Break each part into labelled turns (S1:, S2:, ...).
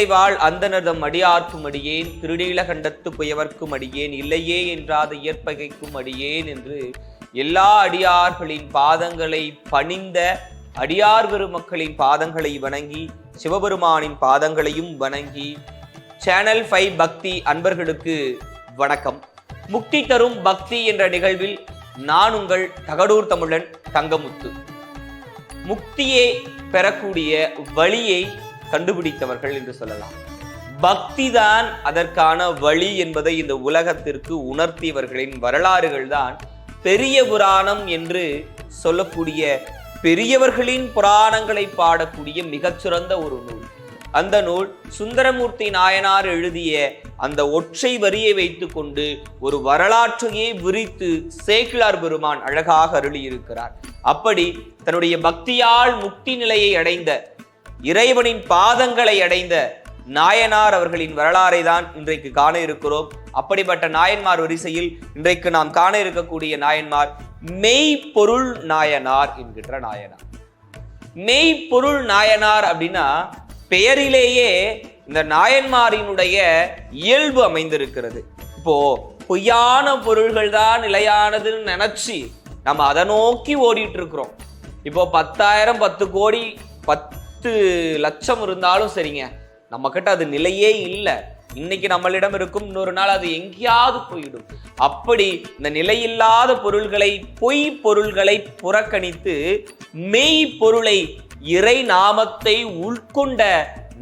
S1: தில்லைவாழ் அந்தனர்தம் அடியார்க்கும் அடியேன் திருநீலகண்டத்து புயவர்க்கும் அடியேன் இல்லையே என்றாத இயற்பகைக்கும் அடியேன் என்று எல்லா அடியார்களின் பாதங்களை பணிந்த அடியார் பெருமக்களின் பாதங்களை வணங்கி சிவபெருமானின் பாதங்களையும் வணங்கி சேனல் ஃபைவ் பக்தி அன்பர்களுக்கு வணக்கம். முக்தி தரும் பக்தி என்ற நிகழ்வில் நான் உங்கள் தகடூர் தமிழன் தங்கமுத்து. முக்தியை பெறக்கூடிய வழியை கண்டுபிடித்தவர்கள் என்று சொல்லலாம். பக்திதான் அதற்கான வழி என்பதை இந்த உலகத்திற்கு உணர்த்தியவர்களின் வரலாறுகள் தான் பெரிய புராணம் என்று சொல்லக்கூடிய பெரியவர்களின் புராணங்களை பாடக்கூடிய மிகச்சிறந்த ஒரு நூல். அந்த நூல் சுந்தரமூர்த்தி நாயனார் எழுதிய அந்த ஒற்றை வரியை வைத்துக்கொண்டு ஒரு வரலாற்றையே விரித்து சேக்கிலார் பெருமான் அழகாக அருளியிருக்கிறார். அப்படி தன்னுடைய பக்தியால் முக்தி நிலையை அடைந்த இறைவனின் பாதங்களை அடைந்த நாயனார் அவர்களின் வரலாறை தான் இன்றைக்கு காண இருக்கிறோம். அப்படிப்பட்ட நாயன்மார் வரிசையில் இன்றைக்கு நாம் காண இருக்கக்கூடிய நாயன்மார் மெய்ப்பொருள் நாயனார் என்கின்ற நாயனார். மெய்ப்பொருள் நாயனார் அப்படின்னா பெயரிலேயே இந்த நாயன்மாரினுடைய இயல்பு அமைந்திருக்கிறது. இப்போ பொய்யான பொருள்கள் தான் நிலையானதுன்னு நினைச்சு நம்ம அதை நோக்கி ஓடிட்டு இருக்கிறோம். இப்போ பத்தாயிரம் பத்து கோடி பத்து லட்சம் இருந்தாலும் சரிங்க. நம்ம கிட்ட அது நிலையே இல்லை. இன்னைக்கு நம்மளிடம் இருக்கும் இன்னொரு நாள் அது எங்கேயாவது போயிடும். அப்படி இந்த நிலையில்லாத பொருள்களை பொய் பொருள்களை புறக்கணித்து மெய் பொருளை இறை நாமத்தை உள்கொண்ட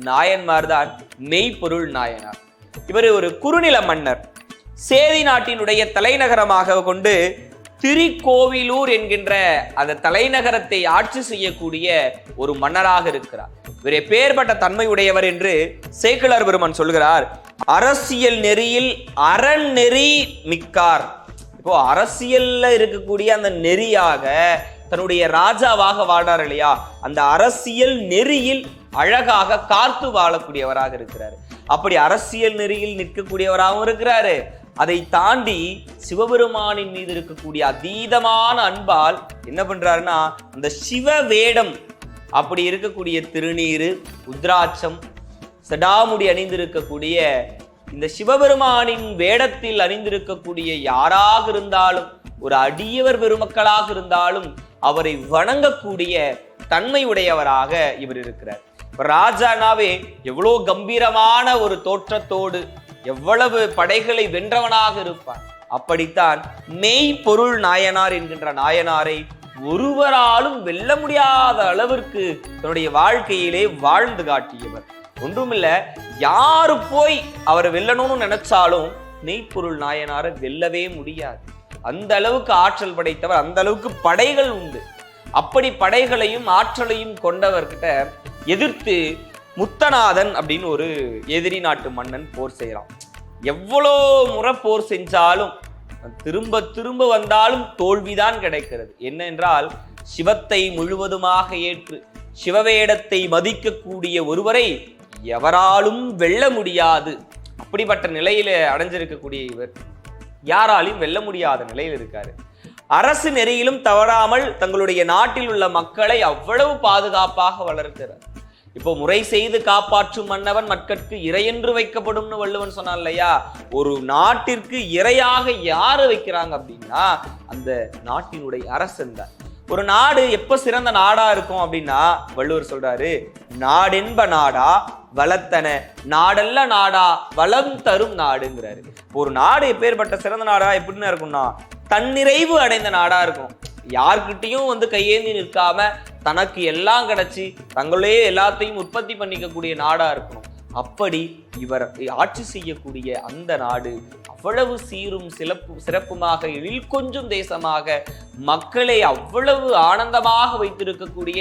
S1: நாயன்மார் தான் மெய்ப்பொருள் நாயனார். இவர் ஒரு குறுநில மன்னர். சேதி நாட்டினுடைய தலைநகரமாக கொண்டு திரிக்கோவிலூர் என்கின்ற அந்த தலைநகரத்தை ஆட்சி செய்யக்கூடிய ஒரு மன்னராக இருக்கிறார். இவர் எப்பேற்பட்ட தன்மை உடையவர் என்று சேக்கிழார் பெருமான் சொல்கிறார். அரசியல் நெறியில் அறநெறி மிக்கார். இப்போ அரசியல்ல இருக்கக்கூடிய அந்த நெறியாக தன்னுடைய ராஜாவாக வாழ்றார் இல்லையா? அந்த அரசியல் நெறியில் அழகாக காத்து வாழக்கூடியவராக இருக்கிறார். அப்படி அரசியல் நெறியில் நிற்கக்கூடியவராகவும் இருக்கிறாரு. அதை தாண்டி சிவபெருமானின் மீது இருக்கக்கூடிய அதீதமான அன்பால் என்ன பண்றாருன்னா அந்த சிவ வேடம் அப்படி இருக்கக்கூடிய திருநீரு உத்ராட்சம் செடாமுடி அணிந்திருக்கக்கூடிய இந்த சிவபெருமானின் வேடத்தில் அணிந்திருக்கக்கூடிய யாராக இருந்தாலும் ஒரு அடியவர் பெருமக்களாக இருந்தாலும் அவரை வணங்கக்கூடிய தன்மை உடையவராக இவர் இருக்கிறார். ராஜானாவே எவ்வளோ கம்பீரமான ஒரு தோற்றத்தோடு எவ்வளவு படைகளை வென்றவனாக இருப்பார் அப்படித்தான் மெய் பொருள் நாயனார் என்கின்ற நாயனாரை ஒருவராலும் வெல்ல முடியாத அளவிற்கு தன்னுடைய வாழ்க்கையிலே வாழ்ந்து காட்டியவர். ஒன்றுமில்ல யாரு போய் அவரை வெல்லணும்னு நினைச்சாலும் மெய்ப்பொருள் நாயனாரை வெல்லவே முடியாது. அந்த அளவுக்கு ஆற்றல் படைத்தவர் அந்த அளவுக்கு படைகள் உண்டு. அப்படி படைகளையும் ஆற்றலையும் கொண்டவர்கிட்ட எதிர்த்து முத்தநாதன் அப்படின்னு ஒரு எதிரி நாட்டு மன்னன் போர் செய்கிறான் எவ்வளோ முறை போர் செஞ்சாலும் திரும்ப திரும்ப வந்தாலும் தோல்விதான் கிடைக்கிறது. என்ன என்றால் சிவத்தை முழுவதுமாக ஏற்று சிவவேடத்தை மதிக்கக்கூடிய ஒருவரை எவராலும் வெல்ல முடியாது. அப்படிப்பட்ட நிலையில அடைஞ்சிருக்கக்கூடிய இவர் யாராலையும் வெல்ல முடியாத நிலையில் இருக்காரு. அரசு நெறியிலும் தவறாமல் தங்களுடைய நாட்டில் உள்ள மக்களை அவ்வளவு பாதுகாப்பாக வளர்க்கிறார். இப்போ முறை செய்து காப்பாற்றும் மன்னவன் மக்கட்கு இறையென்று வைக்கப்படும்னு வள்ளுவன் சொன்னான் இல்லையா? ஒரு நாட்டிற்கு இரையாக யாரு வைக்கிறாங்க அப்படின்னா அந்த நாட்டினுடைய அரசன் தான். ஒரு நாடு எப்ப சிறந்த நாடா இருக்கும் அப்படின்னா வள்ளுவர் சொல்றாரு நாடென்ப நாடா வளத்தன நாடல்ல நாடா வளம் தரும் நாடுங்கிறாரு. ஒரு நாடு எப்பேற்பட்ட சிறந்த நாடா எப்படின்னு இருக்கும்னா தன்னிறைவு அடைந்த நாடா இருக்கும். யார்கிட்டையும் வந்து கையேந்தி நிற்காம தனக்கு எல்லாம் கிடைச்சி தங்களே எல்லாத்தையும் உற்பத்தி பண்ணிக்கக்கூடிய நாடாக இருக்கணும். அப்படி இவர் ஆட்சி செய்யக்கூடிய அந்த நாடு அவ்வளவு சீரும் சிறப்பு சிறப்புமாக எழில் கொஞ்சம் தேசமாக மக்களை அவ்வளவு ஆனந்தமாக வைத்திருக்கக்கூடிய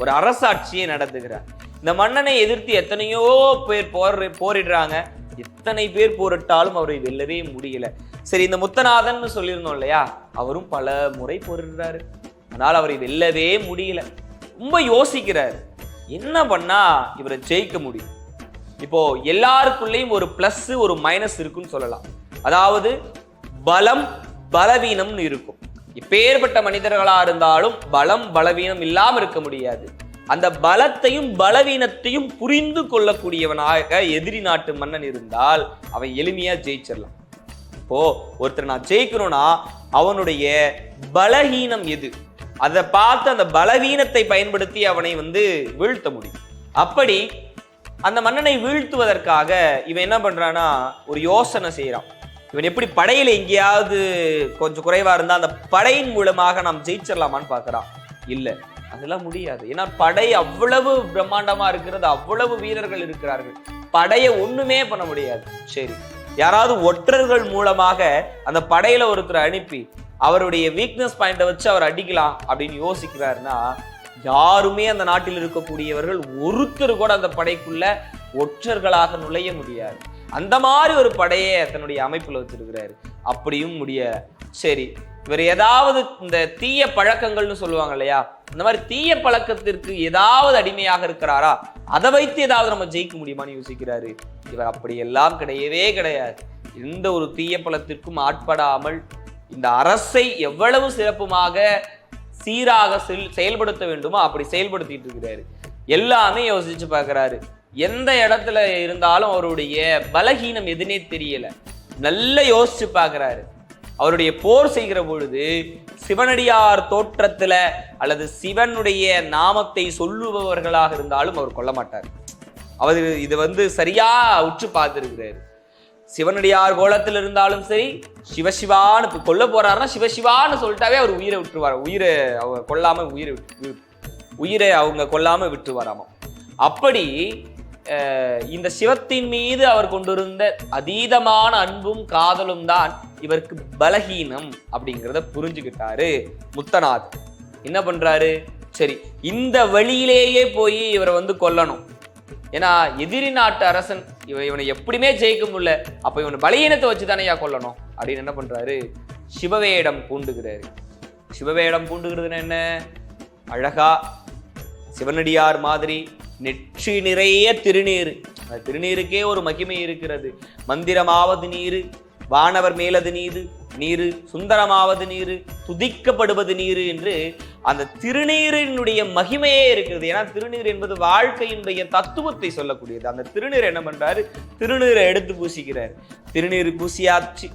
S1: ஒரு அரசாட்சியை நடத்துகிறார். இந்த மன்னனை எதிர்த்து எத்தனையோ பேர் போர் போரிடுறாங்க. எத்தனை பேர் போரிட்டாலும் அவரை வெல்லவே முடியல. சரி இந்த முத்தநாதன் சொல்லியிருந்தோம் இல்லையா? அவரும் பல முறை போரிடுறாரு. ஆனால் இது இல்லவே முடியல. ரொம்ப யோசிக்கிறார். என்ன பண்ணா இவரை ஜெயிக்க முடியும்? இப்போ எல்லாருக்குள்ளேயும் ஒரு பிளஸ் ஒரு மைனஸ் இருக்குன்னு சொல்லலாம். அதாவது பலம் பலவீனம்னு இருக்கும். இப்பேற்பட்ட மனிதர்களா இருந்தாலும் பலம் பலவீனம் இல்லாம இருக்க முடியாது. அந்த பலத்தையும் பலவீனத்தையும் புரிந்து கொள்ளக்கூடியவனாக எதிரி நாட்டு மன்னன் இருந்தால் அவன் எளிமையா ஜெயிச்சிடலாம். இப்போ ஒருத்தர் நான் ஜெயிக்கணும்னா அவனுடைய பலஹீனம் எது? அதை பார்த்து அந்த பலவீனத்தை பயன்படுத்தி அவனை வந்து வீழ்த்த முடியும். அப்படி அந்த மன்னனை வீழ்த்துவதற்காக இவன் என்ன பண்றான்னா ஒரு யோசனை செய்யறான் இவன் எப்படி படையில எங்கேயாவது கொஞ்சம் குறைவா இருந்தா அந்த படையின் மூலமாக நாம் ஜெயிச்சிடலாமான்னு பாக்குறான் இல்ல அதெல்லாம் முடியாது. ஏன்னா படை அவ்வளவு பிரம்மாண்டமா இருக்கிறது அவ்வளவு வீரர்கள் இருக்கிறார்கள். படையை ஒண்ணுமே பண்ண முடியாது. சரி யாராவது ஒற்றர்கள் மூலமாக அந்த படையில ஒருத்தரை அனுப்பி அவருடைய வீக்னஸ் பாயிண்டை வச்சு அவர் அடிக்கலாம் அப்படின்னு யோசிக்கிறாருன்னா யாருமே அந்த நாட்டில் இருக்கக்கூடியவர்கள் ஒருத்தர் கூட அந்த படைக்குள்ள ஒற்றர்களாக நுழைய முடியாது. அந்த மாதிரி ஒரு படையை தன்னுடைய அமைப்பில் வச்சிருக்கிறாரு. அப்படியும் முடியல சரி இவர் ஏதாவது இந்த தீய பழக்கங்கள்னு சொல்லுவாங்க இல்லையா? இந்த மாதிரி தீய பழக்கத்திற்கு ஏதாவது அடிமையாக இருக்கிறாரா? அதை வைத்து ஏதாவது நம்ம ஜெயிக்க முடியுமான்னு யோசிக்கிறாரு. இவர் அப்படி எல்லாம் கிடையவே கிடையாது. எந்த ஒரு தீய பழத்திற்கும் ஆட்படாமல் இந்த அரசை எவ்வளவு சிறப்புமாக சீராக செல் செயல்படுத்த வேண்டுமோ அப்படி செயல்படுத்திட்டு இருக்கிறாரு. எல்லாமே யோசிச்சு பார்க்குறாரு. எந்த இடத்துல இருந்தாலும் அவருடைய பலகீனம் எதுனே தெரியல. நல்லா யோசிச்சு பார்க்குறாரு. அவருடைய போர் செய்கிற பொழுது சிவனடியார் தோற்றத்துல அல்லது சிவனுடைய நாமத்தை சொல்லுபவர்களாக இருந்தாலும் அவர் கொல்ல மாட்டார். அவர் இது வந்து சரியா உற்று பார்த்திருக்கிறாரு. சிவனடியார் கோலத்தில் இருந்தாலும் சரி சிவசிவான்னு இப்ப கொல்ல போறாருன்னா சிவசிவான்னு சொல்லிட்டாவே அவர் உயிரை விட்டுருவார். உயிரை அவங்க கொல்லாம உயிரை விட்டு உயிரை அவங்க கொல்லாம விட்டுருவாராமா? அப்படி இந்த சிவத்தின் மீது அவர் கொண்டிருந்த அதீதமான அன்பும் காதலும் தான் இவருக்கு பலகீனம் அப்படிங்கிறத புரிஞ்சுக்கிட்டாரு முத்தநாத் என்ன பண்றாரு? சரி இந்த வழியிலேயே போய் இவரை வந்து கொல்லணும். ஏன்னா எதிரி நாட்டு அரசன் இவன் இவனை எப்படியுமே ஜெயிக்க முடியல. அப்ப இவனை பலகீனத்தை வச்சு தானேயா கொல்லணும். அப்படின்னு என்ன பண்றாரு? சிவவேடம் பூண்டுகிறாரு. சிவவேடம் பூண்டுகிறதுன்னு என்ன? அழகா சிவனடியார் மாதிரி நெற்றி நிறைய திருநீர். அந்த திருநீருக்கே ஒரு மகிமை இருக்கிறது. மந்திரமாவது நீர் வானவர் மேலது நீது. நீரு சுந்தரமாவது நீரு துதிக்கப்படுவது நீரு என்று அந்த திருநீரினுடைய மகிமையே இருக்கிறது ஏன்னா திருநீர் என்பது வாழ்க்கையினுடைய தத்துவத்தை சொல்லக்கூடியது. அந்த திருநீர் என்ன பண்றாரு? திருநீரை எடுத்து பூசிக்கிறார். திருநீர் பூசியாச்சு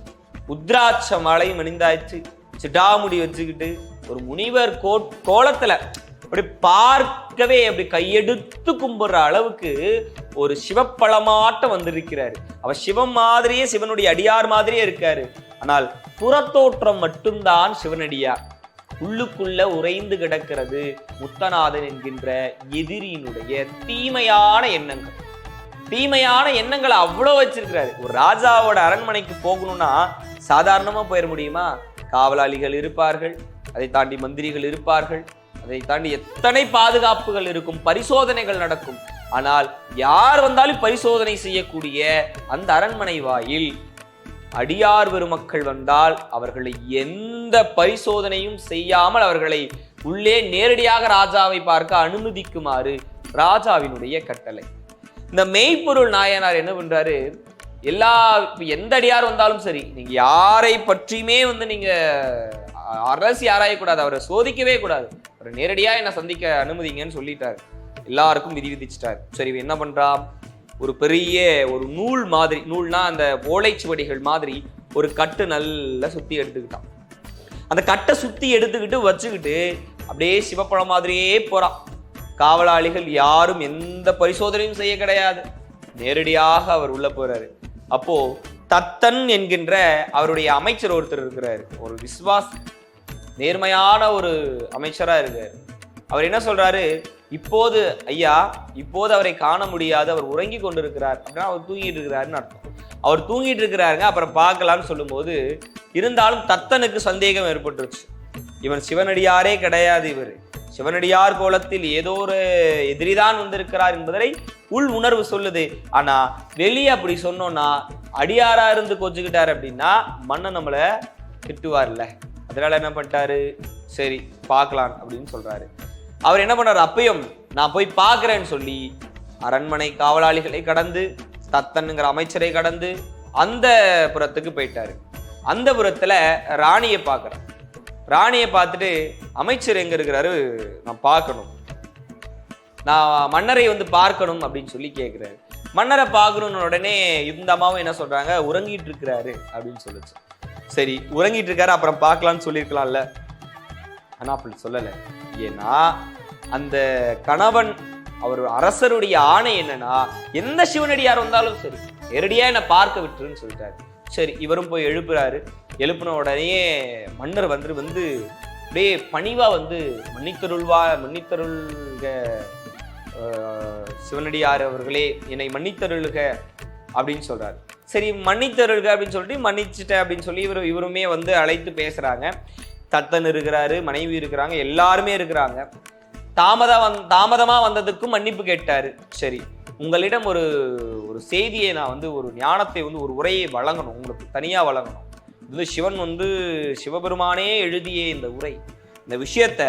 S1: உத்ராட்ச மலையும் அணிந்தாச்சு சிடாமுடி வச்சுக்கிட்டு ஒரு முனிவர் கோ கோலத்துல அப்படி பார்க்கவே அப்படி கையெடுத்து கும்பிடுற அளவுக்கு ஒரு சிவப்பழமாட்டம் வந்திருக்கிறாரு. அவர் சிவம் மாதிரியே சிவனுடைய அடியார் மாதிரியே இருக்காரு. ஆனால் புறத்தோற்றம் மட்டும்தான் சிவனடியார். உள்ளுக்குள்ள உறைந்து கிடக்கிறது முத்தநாதன் என்கின்ற எதிரியினுடைய தீமையான எண்ணங்கள். தீமையான எண்ணங்களை அவ்வளோ வச்சிருக்கிறாரு. ஒரு ராஜாவோட அரண்மனைக்கு போகணும்னா சாதாரணமா போயிட முடியுமா? காவலாளிகள் இருப்பார்கள் அதை தாண்டி மந்திரிகள் இருப்பார்கள் அதை தாண்டி எத்தனை பாதுகாப்புகள் இருக்கும் பரிசோதனைகள் நடக்கும். ஆனால் யார் வந்தாலும் பரிசோதனை செய்யக்கூடிய அந்த அரண்மனை வாயில் அடியார் பெருமக்கள் வந்தால் அவர்களை எந்த பரிசோதனையும் செய்யாமல் அவர்களை உள்ளே நேரடியாக ராஜாவை பார்க்க அனுமதிக்குமாறு ராஜாவினுடைய கட்டளை. இந்த மெய்ப்பொருள் நாயனார் என்ன பண்றாரு? எல்லா எந்த அடியார் வந்தாலும் சரி நீங்க யாரை பற்றியுமே வந்து நீங்க அரசு ஆராயக்கூடாது அவரை சோதிக்கவே கூடாது. அவரை நேரடியாக என்னை சந்திக்க அனுமதிங்கன்னு சொல்லிட்டார். எல்லாருக்கும் விதி விதிச்சிட்டார் சரி என்ன பண்றான்? ஒரு பெரிய ஒரு நூல் மாதிரி நூல்னா அந்த ஓலைச்சுவடிகள் மாதிரி ஒரு கட்டு நல்லா சுத்தி எடுத்துக்கிட்டான். அந்த கட்டை சுத்தி எடுத்துக்கிட்டு வச்சுக்கிட்டு அப்படியே சிவப்பழம் மாதிரியே போகிறான் காவலாளிகள் யாரும் எந்த பரிசோதனையும் செய்ய கிடையாது. நேரடியாக அவர் உள்ளே போறாரு. அப்போ தத்தன் என்கின்ற அவருடைய அமைச்சர் ஒருத்தர் இருக்கிறாரு. ஒரு விஸ்வாஸ் நேர்மையான ஒரு அமைச்சராக இருக்கார். அவர் என்ன சொல்றாரு? இப்போது ஐயா இப்போது அவரை காண முடியாது அவர் உறங்கி கொண்டிருக்கிறார். அப்படின்னா அவர் தூங்கிட்டு இருக்கிறாருன்னு அர்த்தம். அவர் தூங்கிட்டு இருக்கிறாருங்க அப்புறம் பார்க்கலாம்னு சொல்லும்போது இருந்தாலும் தத்தனுக்கு சந்தேகம் ஏற்பட்டுருச்சு. இவன் சிவனடியாரே கிடையாது இவர். சிவனடியார் கோலத்தில் ஏதோ ஒரு எதிரிதான் வந்திருக்கிறார் என்பதை உள் உணர்வு சொல்லுது. ஆனா வெளியே அப்படி சொன்னோம்னா அடியாரா இருந்து கொஞ்சுக்கிட்டாரு அப்படின்னா மன்னன் நம்மளை திட்டுவார்ல. அதனால என்ன பண்ணிட்டாரு? சரி பார்க்கலாம் அப்படின்னு சொல்றாரு. அவர் என்ன பண்ணாரு? அப்பயும் நான் போய் பார்க்குறேன்னு சொல்லி அரண்மனை காவலாளிகளை கடந்து தத்தனுங்கிற அமைச்சரை கடந்து அந்த புறத்துக்கு போயிட்டாரு. அந்த புறத்தில் ராணியை பார்க்குறேன் ராணியை பார்த்துட்டு அமைச்சர் எங்க இருக்கிறாரு? நான் பார்க்கணும். நான் மன்னரை வந்து பார்க்கணும் அப்படின்னு சொல்லி கேட்குறாரு மன்னரை பார்க்கணும்னு உடனே இந்த அம்மாவும் என்ன சொல்றாங்க? உறங்கிட்டு இருக்கிறாரு அப்படின்னு சொல்லுச்சு. சரி உறங்கிட்டு இருக்காரு அப்புறம் பார்க்கலான்னு சொல்லியிருக்கலாம்ல. ஆனால் அப்படி சொல்லலை. ஏன்னா அந்த கணவன் அவர் அரசருடைய ஆணை என்னன்னா எந்த சிவனடியார் வந்தாலும் சரி நேரடியா என்னை பார்க்க விட்டுருன்னு சொல்லிட்டாரு. சரி இவரும் போய் எழுப்புறாரு. எழுப்புன உடனே மன்னர் வந்து வந்து அப்படியே பணிவா வந்து மன்னித்தருள்வா மன்னித்தருள்க சிவனடியார் அவர்களே என்னை மன்னித்தருள்க அப்படின்னு சொல்றாரு. சரி மன்னித்தருள்க அப்படின்னு சொல்லிட்டு மன்னிச்சிட்டேன் அப்படின்னு சொல்லி இவர் இவருமே வந்து அழைத்து பேசுறாங்க. தத்தன் இருக்கிறாரு மனைவி இருக்கிறாங்க எல்லாருமே இருக்கிறாங்க. தாமதம் வந் தாமதமாக வந்ததுக்கும் மன்னிப்பு கேட்டார். சரி உங்களிடம் ஒரு ஒரு செய்தியை நான் வந்து ஒரு ஞானத்தை வந்து ஒரு உரையை வழங்கணும் உங்களுக்கு தனியாக வழங்கணும். இது வந்து சிவன் வந்து சிவபெருமானே எழுதிய இந்த உரை. இந்த விஷயத்த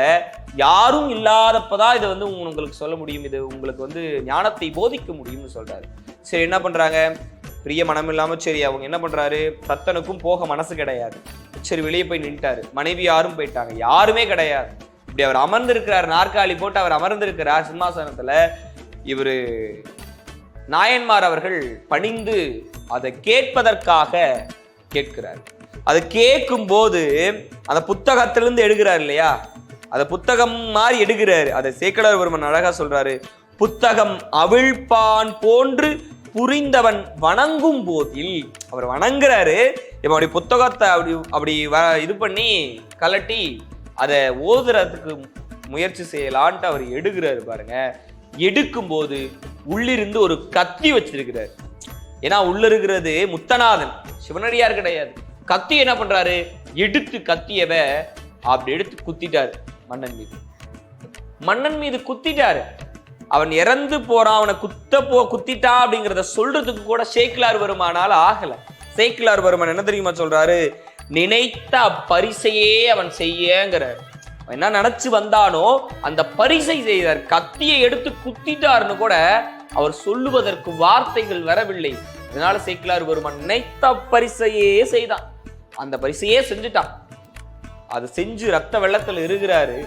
S1: யாரும் இல்லாதப்பதான் இதை வந்து உங்களுக்கு சொல்ல முடியும். இது உங்களுக்கு வந்து ஞானத்தை போதிக்க முடியும்னு சொல்றாரு. சரி என்ன பண்றாங்க? பிரிய மனம் இல்லாமல் சரி அவங்க என்ன பண்ணுறாரு தத்தனுக்கும் போக மனசு கிடையாது. சரி வெளியே போய் நின்ட்டாரு. மனைவி யாரும் போயிட்டாங்க. யாருமே கிடையாது. இப்படி அவர் அமர்ந்திருக்கிறார் நாற்காலி போட்டு அவர் அமர்ந்திருக்கிறார் சிம்மாசனத்தில் இவர் நாயன்மார் அவர்கள் பணிந்து அதை கேட்பதற்காக கேட்கிறார். அதை கேட்கும்போது அந்த புத்தகத்திலிருந்து எடுக்கிறார் இல்லையா? அதை புத்தகம் மாதிரி எடுக்கிறாரு. அதை சேக்கலர் ஒருவன் அழகா சொல்றாரு. புத்தகம் அவிழ்ப்பான் போன்று புரிந்தவன் வணங்கும் போதில் அவர் வணங்குறாரு. இப்ப அப்படி புத்தகத்தை அப்படி அப்படி வ இது பண்ணி கலட்டி அதை ஓதுறதுக்கு முயற்சி செய்யலான்ட்டு அவர் எடுக்கிறாரு பாருங்க. எடுக்கும்போது உள்ளிருந்து ஒரு கத்தி வச்சிருக்கிறார். ஏன்னா உள்ள இருக்கிறது முத்தநாதன். சிவனடியார் கிடையாது. கத்தி என்ன பண்றாரு? எடுத்து கத்தியவ அப்படி எடுத்து குத்திட்டாரு மன்னன் மீது. மன்னன் மீது குத்திட்டாரு. அவன் இறந்து போறான் அவனை குத்த போ குத்திட்டா அப்படிங்கிறத சொல்றதுக்கு கூட சேக்கிலார் வருமானால் ஆகல. சேக்கிலார் வருமன் என்ன தெரியுமா சொல்றாரு? நினைத்த பரிசையே அவன் செய்யங்கிறார். அவன் என்ன நினைச்சு வந்தானோ அந்த பரிசை செய்தார். கத்தியை எடுத்து குத்திட்டாருன்னு கூட அவர் சொல்லுவதற்கு வார்த்தைகள் வரவில்லை. இதனால சேக்கிலார் வருமன் நினைத்த பரிசையே செய்தான். அந்த பரிசையே செஞ்சுட்டான். அது செஞ்சு ரத்த வெள்ளத்தில் இருக்கிறாரு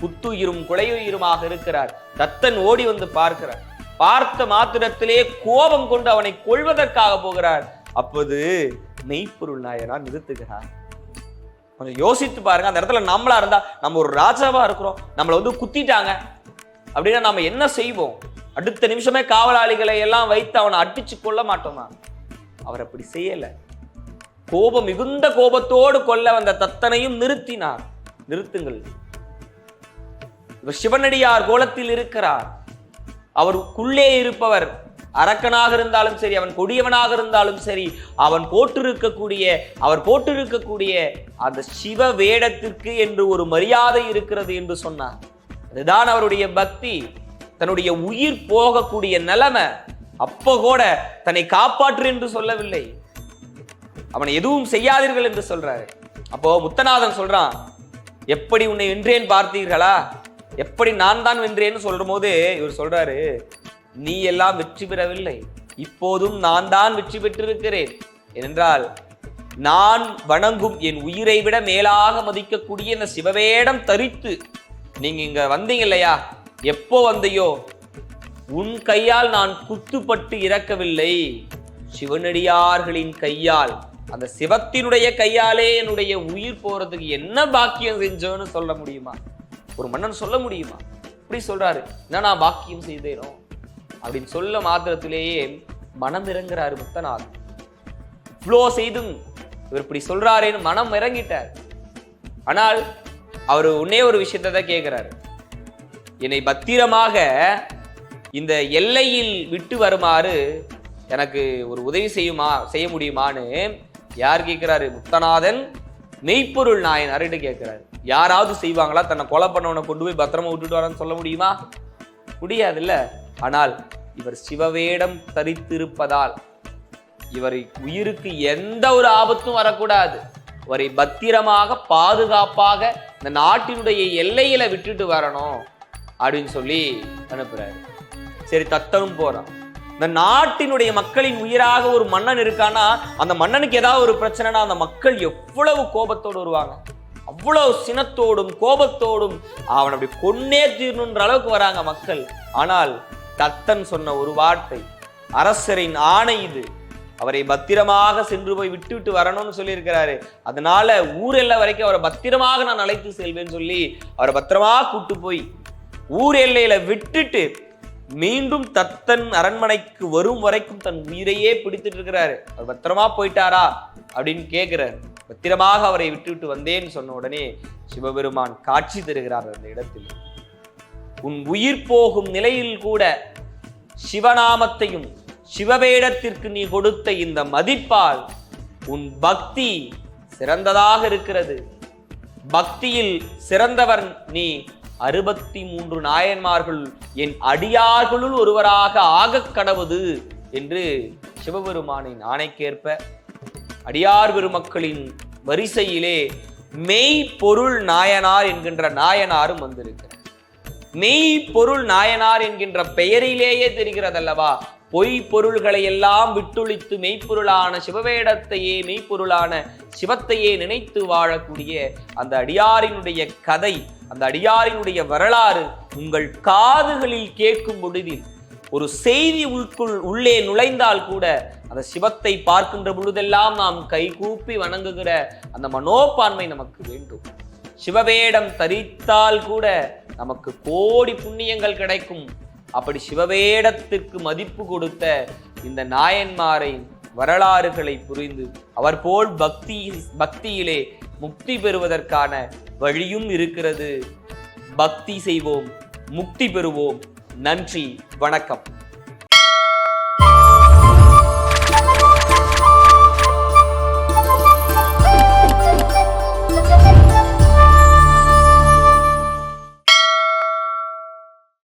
S1: புத்துயிரும் குலையுயிருமாக இருக்கிறார். தத்தன் ஓடி வந்து பார்க்கிறார். பார்த்த மாத்திரத்திலே கோபம் கொண்டு அவனை கொள்வதற்காக போகிறார். அப்போது மெய்ப்பொருள் நாயனா நிறுத்துகிறார் கொஞ்சம் யோசித்து பாருங்க. அந்த இடத்துல நம்மளா இருந்தா நம்ம ஒரு ராஜாவா இருக்கிறோம். நம்மளை வந்து குத்திட்டாங்க. அப்படின்னா நம்ம என்ன செய்வோம்? அடுத்த நிமிஷமே காவலாளிகளை எல்லாம் வைத்து அவனை அடிச்சு கொள்ள மாட்டோமா? அவர் அப்படி செய்யல. கோபம் மிகுந்த கோபத்தோடு கொல்ல வந்த தத்தனையும் நிறுத்தினார். நிறுத்துங்கள். சிவனடியார் கோலத்தில் இருக்கிறார். அவருக்குள்ளே இருப்பவர். அரக்கனாக இருந்தாலும் சரி அவன் கொடியவனாக இருந்தாலும் சரி அவன் போட்டிருக்கக்கூடிய அவர் போட்டிருக்கக்கூடிய அந்த சிவ வேடத்திற்கு என்று ஒரு மரியாதை இருக்கிறது என்று சொன்னார். அதுதான் அவருடைய பக்தி. தன்னுடைய உயிர் போகக்கூடிய நிலைமை அப்போ கூட தன்னை காப்பாற்று என்று சொல்லவில்லை. அவனை எதுவும் செய்யாதீர்கள் என்று சொல்றாரு. அப்போ முத்தநாதன் சொல்றான் எப்படி உன்னை என்றேன் பார்த்தீர்களா? எப்படி நான் தான் வென்றேன்னு சொல்லும் போது இவர் சொல்றாரு நீ எல்லாம் வெற்றி பெறவில்லை. இப்போதும் நான் தான் வெற்றி பெற்றிருக்கிறேன். ஏனென்றால் நான் வணங்கும் என் உயிரை விட மேலாக மதிக்கக்கூடிய இந்த சிவவேடம் தரித்து நீங்க இங்க வந்தீங்க இல்லையா? எப்போ வந்தையோ? உன் கையால் நான் குத்துப்பட்டு இறக்கவில்லை. சிவனடியார்களின் கையால் அந்த சிவத்தினுடைய கையாலே என்னுடைய உயிர் போறதுக்கு என்ன பாக்கியம் செஞ்சோன்னு சொல்ல முடியுமா? ஒரு மன்னன் சொல்ல முடியுமா? இப்படி சொல்றாரு. என்ன நான் பாக்கியம் செய்தேனோ? அப்படின்னு சொல்ல மாத்திரத்திலேயே மனம் இறங்குறாரு முத்தநாதன் இவ்வளோ செய்தும் இவர் இப்படி சொல்றாரேன்னு மனம் இறங்கிட்டார். ஆனால் அவர் உன்னே ஒரு விஷயத்தை தான் கேட்கிறாரு என்னை பத்திரமாக இந்த எல்லையில் விட்டு வருமாறு எனக்கு ஒரு உதவி செய்யுமா செய்ய முடியுமான்னு யார் கேட்கிறாரு முத்தநாதன் மெய்ப்பொருள் நாயனார்கிட்ட கேட்கிறாரு யாராவது செய்வாங்களா? தன்னை கொலை பண்ணவனை கொண்டு போய் பத்திரமா விட்டுட்டு வரேன்னு சொல்ல முடியுமா? முடியாதுல்ல. ஆனால் இவர் சிவவேடம் தரித்திருப்பதால் இவரை உயிருக்கு எந்த ஒரு ஆபத்தும் வரக்கூடாது. அவரை பத்திரமாக பாதுகாப்பாக இந்த நாட்டினுடைய எல்லையில விட்டுட்டு வரணும் அப்படின்னு சொல்லி அனுப்புறாரு. சரி தத்தனும் போறான். இந்த நாட்டினுடைய மக்களின் உயிராக ஒரு மன்னன் இருக்கான்னா அந்த மன்னனுக்கு ஏதாவது ஒரு பிரச்சனைனா அந்த மக்கள் எவ்வளவு கோபத்தோடு வருவாங்க? அவ்வளவு சினத்தோடும் கோபத்தோடும் அவன் அப்படி கொன்னே தீரணுன்ற அளவுக்கு வராங்க மக்கள். ஆனால் தத்தன் சொன்ன ஒரு வார்த்தை அரசரின் ஆணை இது. அவரை பத்திரமாக சென்று போய் விட்டு விட்டு வரணும்னு சொல்லியிருக்கிறாரு. அதனால ஊர் எல்லை வரைக்கும் அவரை பத்திரமாக நான் அழைத்து செல்வேன்னு சொல்லி அவரை பத்திரமாக கூட்டு போய் ஊர் எல்லையில விட்டுட்டு மீண்டும் தத்தன் அரண்மனைக்கு வரும் வரைக்கும் தன் உயிரையே பிடித்துட்டு இருக்கிறாரு. அவர் பத்திரமா போயிட்டாரா? அப்படின்னு கேட்கிறார் பத்திரமாக அவரை விட்டுவிட்டு வந்தேன் சொன்ன உடனே சிவபெருமான் காட்சி தருகிறார் அந்த இடத்தில். உன் உயிர் போகும் நிலையில் கூட சிவநாமத்தையும் சிவவேடத்திற்கு நீ கொடுத்த இந்த மதிப்பால் உன் பக்தி சிறந்ததாக இருக்கிறது. பக்தியில் சிறந்தவர் நீ அறுபத்தி மூன்று நாயன்மார்கள். என் அடியார்களுள் ஒருவராக ஆகக் கடவுது என்று சிவபெருமானின் ஆணைக்கேற்ப அடியார் பெருமக்களின் வரிசையிலே மெய் பொருள் நாயனார் என்கின்ற நாயனாரும் வந்திருக்கிறார். மெய் பொருள் நாயனார் என்கின்ற பெயரிலேயே தெரிகிறதல்லவா? பொய் பொருள்களை எல்லாம் விட்டுழித்து மெய்ப்பொருளான சிவவேடத்தையே மெய்ப்பொருளான சிவத்தையே நினைத்து வாழக்கூடிய அந்த அடியாரினுடைய கதை அந்த அடியாரினுடைய வரலாறு உங்கள் காதுகளில் கேட்கும் பொழுதில் ஒரு செய்தி உள்குள் உள்ளே நுழைந்தால் கூட அந்த சிவத்தை பார்க்கின்ற பொழுதெல்லாம் நாம் கைகூப்பி வணங்குகிற அந்த மனோப்பான்மை நமக்கு வேண்டும். சிவவேடம் தரித்தால் கூட நமக்கு கோடி புண்ணியங்கள் கிடைக்கும். அப்படி சிவவேடத்திற்கு மதிப்பு கொடுத்த இந்த நாயன்மாரை வரலாறுகளை புரிந்து அவர் போல் பக்தி பக்தியிலே முக்தி பெறுவதற்கான வழியும் இருக்கிறது. பக்தி செய்வோம் முக்தி பெறுவோம். நன்றி வணக்கம்.